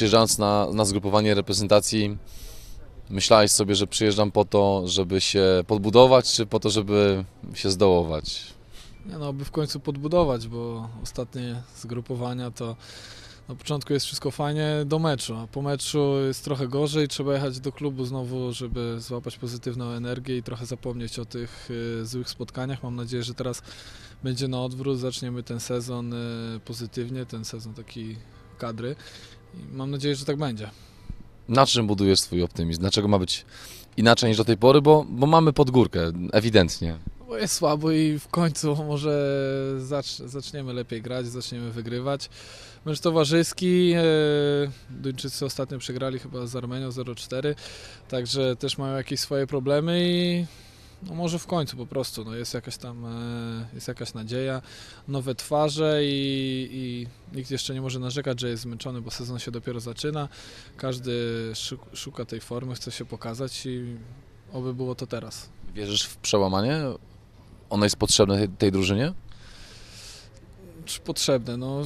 przyjeżdżając na, na zgrupowanie reprezentacji, myślałeś sobie, że przyjeżdżam po to, żeby się podbudować, czy po to, żeby się zdołować? Nie no, by w końcu podbudować, bo ostatnie zgrupowania to na początku jest wszystko fajnie do meczu, a po meczu jest trochę gorzej, trzeba jechać do klubu znowu, żeby złapać pozytywną energię i trochę zapomnieć o tych y, złych spotkaniach. Mam nadzieję, że teraz będzie na odwrót, zaczniemy ten sezon y, pozytywnie, ten sezon taki kadry i mam nadzieję, że tak będzie. Na czym budujesz swój optymizm? Dlaczego ma być inaczej niż do tej pory? Bo, bo mamy podgórkę, ewidentnie. Bo jest słabo i w końcu może zacz, zaczniemy lepiej grać, zaczniemy wygrywać. Mecz towarzyski, e, Duńczycy ostatnio przegrali chyba z Armenią 0-4, także też mają jakieś swoje problemy i no może w końcu po prostu, no jest jakaś tam, e, jest jakaś nadzieja, nowe twarze i, i nikt jeszcze nie może narzekać, że jest zmęczony, bo sezon się dopiero zaczyna. Każdy szuk- szuka tej formy, chce się pokazać i oby było to teraz. Wierzysz w przełamanie? Ono jest potrzebne tej, tej drużynie? czy potrzebne? No,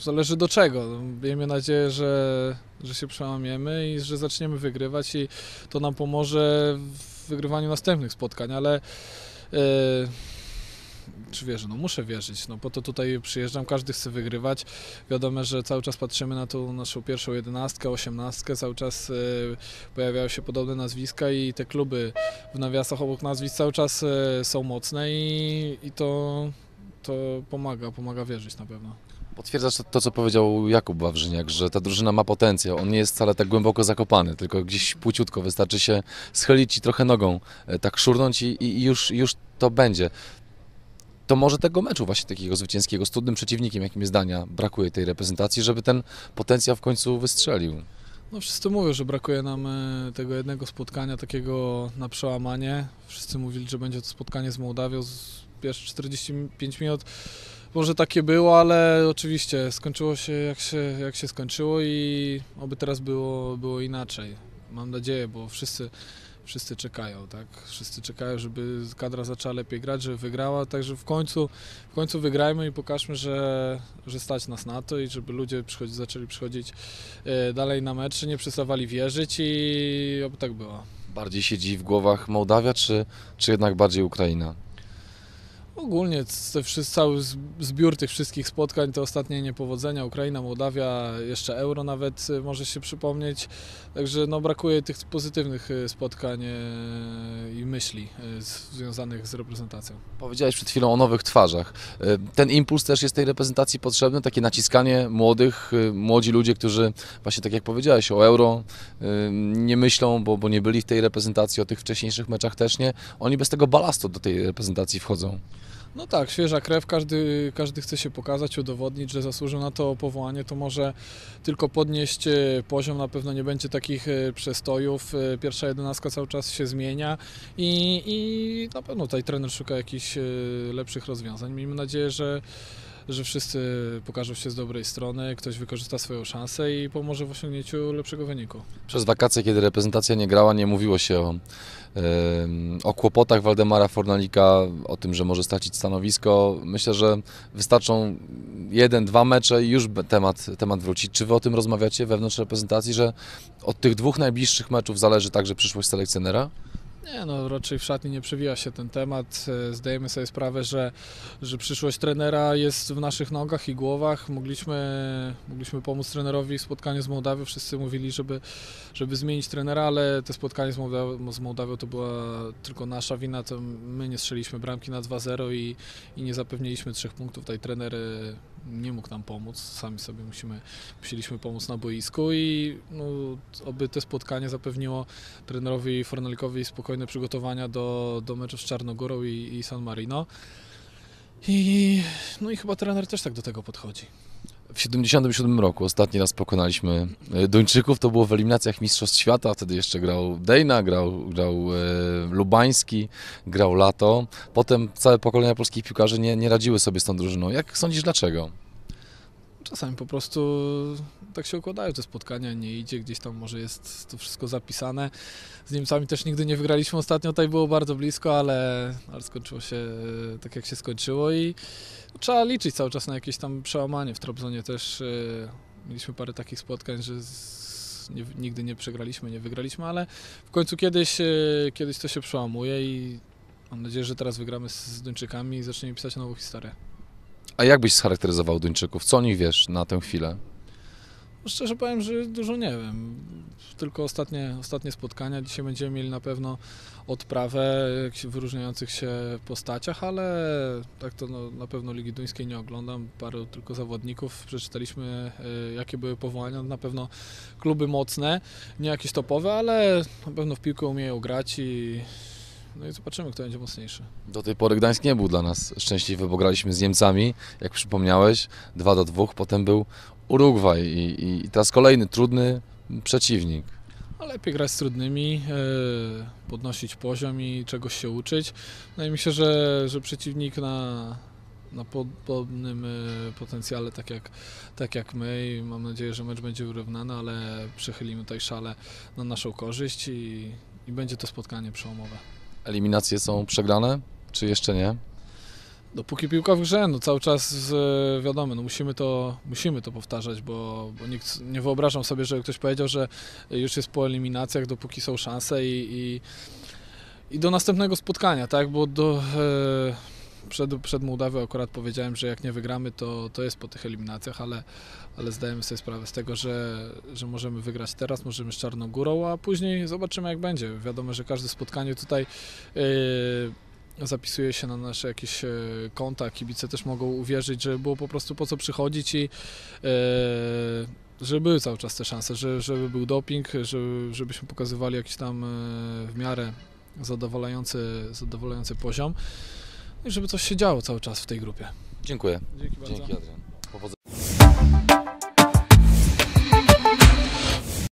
zależy do czego. No, Miejmy nadzieję, że, że się przełamiemy i że zaczniemy wygrywać i to nam pomoże w wygrywaniu następnych spotkań, ale e, czy wierzę? No muszę wierzyć, no po to tutaj przyjeżdżam, każdy chce wygrywać. Wiadomo, że cały czas patrzymy na tą naszą pierwszą jedenastkę, osiemnastkę, cały czas e, pojawiają się podobne nazwiska i te kluby w nawiasach obok nazwisk cały czas e, są mocne i, i to, to pomaga, pomaga wierzyć na pewno. Potwierdzasz to, to, co powiedział Jakub Wawrzyniak, że ta drużyna ma potencjał. On nie jest wcale tak głęboko zakopany, tylko gdzieś płciutko wystarczy się schylić i trochę nogą e, tak szurnąć i, i już, już to będzie. To może tego meczu właśnie takiego zwycięskiego z trudnym przeciwnikiem, jakim jest Dania, brakuje tej reprezentacji, żeby ten potencjał w końcu wystrzelił. No wszyscy mówią, że brakuje nam e, tego jednego spotkania takiego na przełamanie. Wszyscy mówili, że będzie to spotkanie z Mołdawią z pierwsze 45 minut. Może takie było, ale oczywiście skończyło się jak się, jak się skończyło i oby teraz było, było inaczej. Mam nadzieję, bo wszyscy, wszyscy czekają, tak? Wszyscy czekają, żeby kadra zaczęła lepiej grać, żeby wygrała, także w końcu, w końcu wygrajmy i pokażmy, że, że stać nas na to i żeby ludzie przychodzi, zaczęli przychodzić e, dalej na mecz, nie przestawali wierzyć i oby tak było. Bardziej siedzi w głowach Mołdawia, czy, czy jednak bardziej Ukraina? Ogólnie wszyscy, cały zbiór tych wszystkich spotkań, te ostatnie niepowodzenia, Ukraina, Mołdawia, jeszcze Euro nawet y, może się przypomnieć. Także no, brakuje tych pozytywnych y, spotkań y, i myśli związanych z reprezentacją. Powiedziałeś przed chwilą o nowych twarzach. Ten impuls też jest tej reprezentacji potrzebny, takie naciskanie młodych, młodzi ludzie, którzy właśnie tak jak powiedziałeś o euro nie myślą, bo, bo nie byli w tej reprezentacji, o tych wcześniejszych meczach też nie. Oni bez tego balastu do tej reprezentacji wchodzą. No tak, świeża krew, każdy, każdy chce się pokazać, udowodnić, że zasłużył na to powołanie, to może tylko podnieść e, poziom, na pewno nie będzie takich e, przestojów, E, pierwsza jedenastka cały czas się zmienia i, i na pewno tutaj trener szuka jakichś lepszych rozwiązań. Miejmy nadzieję, że, że wszyscy pokażą się z dobrej strony, ktoś wykorzysta swoją szansę i pomoże w osiągnięciu lepszego wyniku. Przez wakacje, kiedy reprezentacja nie grała, nie mówiło się o, em, o kłopotach Waldemara Fornalika, o tym, że może stracić stanowisko. Myślę, że wystarczą jeden, dwa mecze i już temat, temat wróci. Czy wy o tym rozmawiacie wewnątrz reprezentacji, że od tych dwóch najbliższych meczów zależy także przyszłość selekcjonera? Nie, no raczej w szatni nie przewija się ten temat. E, Zdajemy sobie sprawę, że, że przyszłość trenera jest w naszych nogach i głowach. Mogliśmy, mogliśmy pomóc trenerowi w spotkaniu z Mołdawią. Wszyscy mówili, żeby, żeby zmienić trenera, ale te spotkanie z Mołdawią, z Mołdawią to była tylko nasza wina. To my nie strzeliśmy bramki na 2-0 i, i nie zapewniliśmy trzech punktów. Tutaj trener e, nie mógł nam pomóc. Sami sobie musimy, musieliśmy pomóc na boisku i no, oby to spotkanie zapewniło trenerowi Fornalikowi spokojne przygotowania do, do meczów z Czarnogórą i, i San Marino. I, no i chyba trener też tak do tego podchodzi. W 77 roku ostatni raz pokonaliśmy e, Duńczyków, to było w eliminacjach Mistrzostw Świata, wtedy jeszcze grał Dejna, grał, grał e, Lubański, grał Lato. Potem całe pokolenia polskich piłkarzy nie, nie radziły sobie z tą drużyną. Jak sądzisz dlaczego? Czasami po prostu tak się układają te spotkania, nie idzie, gdzieś tam może jest to wszystko zapisane. Z Niemcami też nigdy nie wygraliśmy ostatnio, tutaj było bardzo blisko, ale, ale skończyło się e, tak jak się skończyło i trzeba liczyć cały czas na jakieś tam przełamanie. W Trabzonie też e, mieliśmy parę takich spotkań, że nie, nigdy nie przegraliśmy, nie wygraliśmy, ale w końcu kiedyś, e, kiedyś to się przełamuje i mam nadzieję, że teraz wygramy z, z Duńczykami i zaczniemy pisać nową historię. A jak byś scharakteryzował Duńczyków? Co o nich wiesz na tę chwilę? No Szczerze powiem, że dużo nie wiem. Tylko ostatnie, ostatnie spotkania. Dzisiaj będziemy mieli na pewno odprawę jakichś wyróżniających się postaciach, ale tak to no, na pewno Ligi Duńskiej nie oglądam. Paru tylko zawodników. Przeczytaliśmy e, jakie były powołania. Na pewno kluby mocne, nie jakieś topowe, ale na pewno w piłkę umieją grać i no i zobaczymy, kto będzie mocniejszy. Do tej pory Gdańsk nie był dla nas szczęśliwy, bo graliśmy z Niemcami, jak przypomniałeś, 2 do 2, potem był Urugwaj i, i, i teraz kolejny trudny przeciwnik. A lepiej grać z trudnymi, e, podnosić poziom i czegoś się uczyć. No i myślę, że, że przeciwnik na, na podobnym e, potencjale, tak jak, tak jak my i mam nadzieję, że mecz będzie wyrównany, ale przechylimy tutaj szale na naszą korzyść i, i będzie to spotkanie przełomowe. Eliminacje są przegrane, czy jeszcze nie? Dopóki piłka w grze, no cały czas e, wiadomo, no musimy to, musimy to powtarzać, bo, bo nikt nie wyobrażam sobie, że ktoś powiedział, że już jest po eliminacjach, dopóki są szanse i, i, i do następnego spotkania, tak? Bo do, e, przed, przed Mołdawią akurat powiedziałem, że jak nie wygramy, to, to jest po tych eliminacjach, ale, ale zdajemy sobie sprawę z tego, że, że możemy wygrać teraz, możemy z Czarną Górą, a później zobaczymy jak będzie. Wiadomo, że każde spotkanie tutaj e, zapisuje się na nasze jakieś e, konta, kibice też mogą uwierzyć, że było po prostu po co przychodzić i e, że były cały czas te szanse, że, żeby był doping, żeby, żebyśmy pokazywali jakiś tam e, w miarę zadowalający, zadowalający poziom no i żeby coś się działo cały czas w tej grupie. Dziękuję. Dzięki bardzo. Dzięki Adrian. Powodzenia.